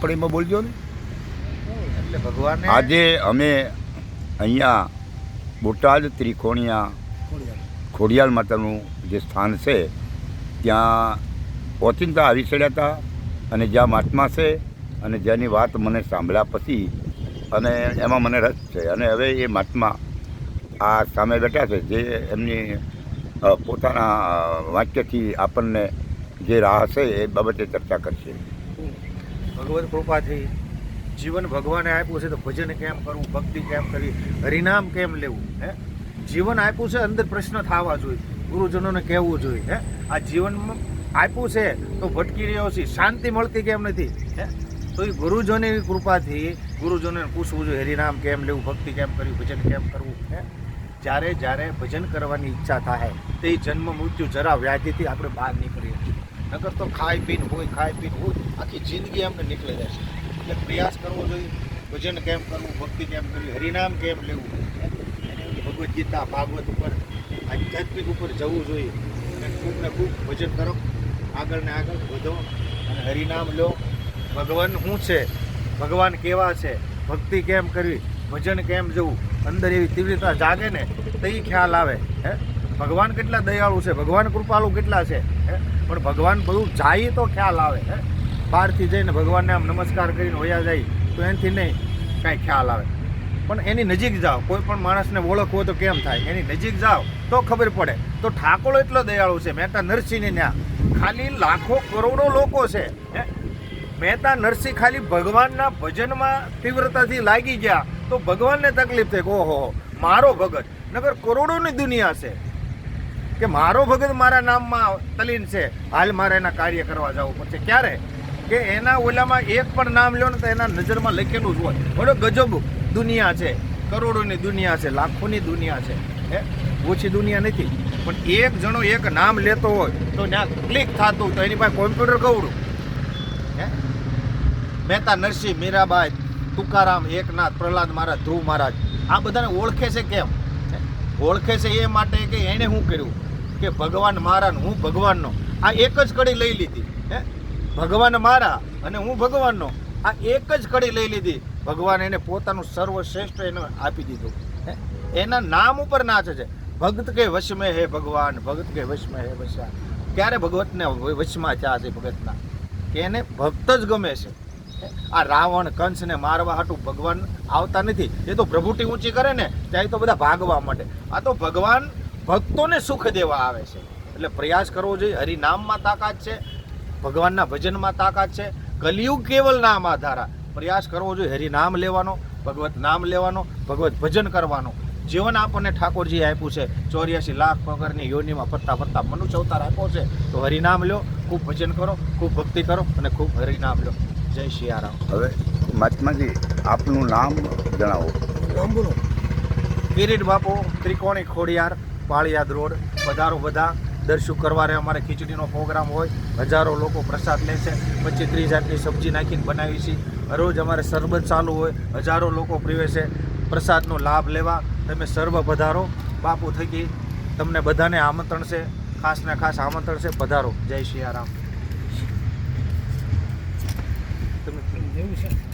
પણ એમાં બોલજો ને. એટલે ભગવાન આજે અમે અહીંયા બોટાદ ત્રિકોણિયા ખોડિયાલ માતાનું જે સ્થાન છે ત્યાં ઓચિંતા આવી ચડ્યા હતા અને જ્યાં મહાત્મા છે અને જેની વાત મને સાંભળ્યા પછી અને એમાં મને રસ છે. અને હવે એ મહાત્મા આ સામે બેઠા છે જે એમની પોતાના વાક્યથી આપણને જે રાહ છે એ બાબતે ચર્ચા કરશે. ભગવત કૃપાથી જીવન ભગવાને આપ્યું છે તો ભજન કેમ કરવું, ભક્તિ કેમ કરવી, હરિનામ કેમ લેવું, હે? જીવન આપ્યું છે અંદર પ્રશ્ન થવા જોઈએ, ગુરુજનોને કહેવું જોઈએ, હે? આ જીવનમાં આપ્યું છે તો ભટકી રહ્યો છે, શાંતિ મળતી કેમ નથી, હે? તો એ ગુરુજનોની કૃપાથી ગુરુજનોને પૂછવું જોઈએ, હરિનામ કેમ લેવું, ભક્તિ કેમ કરવી, ભજન કેમ કરવું, હે? જ્યારે જ્યારે ભજન કરવાની ઈચ્છા થાય, તે જન્મ મૃત્યુ જરા વ્યાધિથી આપણે બહાર નીકળીએ. નકર તો ખાઈ પીને હોય, ખાઈ પીને હોય, આખી જિંદગી અમને નીકળી જશે એટલે પ્રયાસ કરવો જોઈએ, ભજન કેમ કરવું, ભક્તિ કેમ કરવી, હરિનામ કેમ લેવું? ભગવદ્ ગીતા, ભાગવત ઉપર આધ્યાત્મિક ઉપર જવું જોઈએ. અને ખૂબ ને ખૂબ ભજન કરો, આગળ ને આગળ વધો અને હરિનામ લો. ભગવાન શું છે? ભગવાન કેવા છે? ભક્તિ કેમ કરવી? ભજન કેમ જવું? અંદર એવી તીવ્રતા જાગે ને, તો એ ખ્યાલ આવે, હે? ભગવાન કેટલા દયાળુ છે? ભગવાન કૃપાળુ કેટલા છે? પણ ભગવાન બધું જાય તો ખ્યાલ આવે, હે? બહારથી જઈને ભગવાનને આમ નમસ્કાર કરીને હોયા જાય, તો એનાથી નહીં કાંઈ ખ્યાલ આવે. પણ એની નજીક જાઓ, કોઈ પણ માણસને ઓળખવો તો કેમ થાય? એની નજીક જાઓ, તો ખબર પડે. તો ઠાકોર એટલો દયાળુ છે મહેતા નરસિંહને ત્યાં ખાલી લાખો કરોડો લોકો છે, હે? મહેતા નરસિંહ ખાલી ભગવાનના ભજનમાં તીવ્રતાથી લાગી ગયા, તો ભગવાનને તકલીફ થઈ ઓહો, મારો ભગત નગર કરોડોની દુનિયા છે. કે મારો ભગત મારા નામમાં તલીન છે, હાલ મારે એના કાર્ય કરવા જવું પડશે. ક્યારે? કે એના ઓલામાં એક પણ નામ લ્યો ને તો એના નજરમાં લખેલું જ હોય. બડો ગજબ દુનિયા છે, કરોડોની દુનિયા છે, લાખોની દુનિયા છે. હે? ઓછી દુનિયા નથી. પણ એક જણો એક નામ લેતો હોય તો ત્યાં ક્લિક થતું, તો એની પાસે કોમ્પ્યુટર ગવડું. હે? મહેતા નરસિંહ, મીરાબાઈ, તુકારામ, એકનાથ, પ્રહલાદ મહારાજ, ધ્રુવ મહારાજ. આ બધાને ઓળખે છે કેમ? ઓળખે છે એ માટે કે એણે શું કર્યું? કે ભગવાન મારા હું ભગવાનનો. આ એક જ કડી લઈ લીધી, હે? ભગવાન મારા અને હું ભગવાનનો. આ એક જ કડી લઈ લીધી. ભગવાન એને પોતાનું સર્વશ્રેષ્ઠ એને આપી દીધું, હે? એના નામ ઉપર નાચ છે. ભક્ત કે વશમે હે ભગવાન, ભગત કે વશમે હે વશા. ક્યારે ભગવતને વશમાં ચા છે ભગતના? કે એને ભક્ત જ ગમે છે. આ રાવણ કંસને મારવા હાટું ભગવાન આવતા નથી. એ તો પ્રભુટી ઊંચી કરે ને, ત્યાં તો બધા ભાગવા માટે આ તો ભગવાન ભક્તોને સુખ દેવા આવે છે. એટલે પ્રયાસ કરવો જોઈએ. હરિનામમાં તાકાત છે ભગવાનના ભજનમાં તાકાત છે. કલિયુગ કેવલ નામ આધારા. પ્રયાસ કરવો જોઈએ. હરિનામ લેવાનો ભગવત નામ લેવાનો ભગવત ભજન કરવાનો. જીવન આપણને ઠાકોરજી આપ્યું છે. ચોર્યાસી લાખ પગરની યોનિમાં ફરતા ફરતા મનુષ્ય અવતાર આપ્યો છે. તો હરિનામ લો ખૂબ ભજન કરો ખૂબ ભક્તિ કરો અને ખૂબ હરિનામ લો જય સિયારામ હવે મહાત્માજી આપનું નામ જણાવો. કિરીટ બાપુ ત્રિકોણી ખોડિયાર પાળિયાદ રોડ. પધારો બધા દર શુક્રવારે અમારે ખીચડીનો પ્રોગ્રામ હોય. હજારો લોકો પ્રસાદ લે છે. પચીસ ત્રીસ જાતની સબ્જી નાખીને બનાવી છે. રોજ અમારે શરબત ચાલુ હોય. હજારો લોકો પીવે છે. પ્રસાદનો લાભ લેવા. તમે સર્વ પધારો. બાપુ થકી તમને બધાને આમંત્રણ છે. ખાસ ને ખાસ આમંત્રણ છે. પધારો. જય સિયારામ તમે જેવું છે.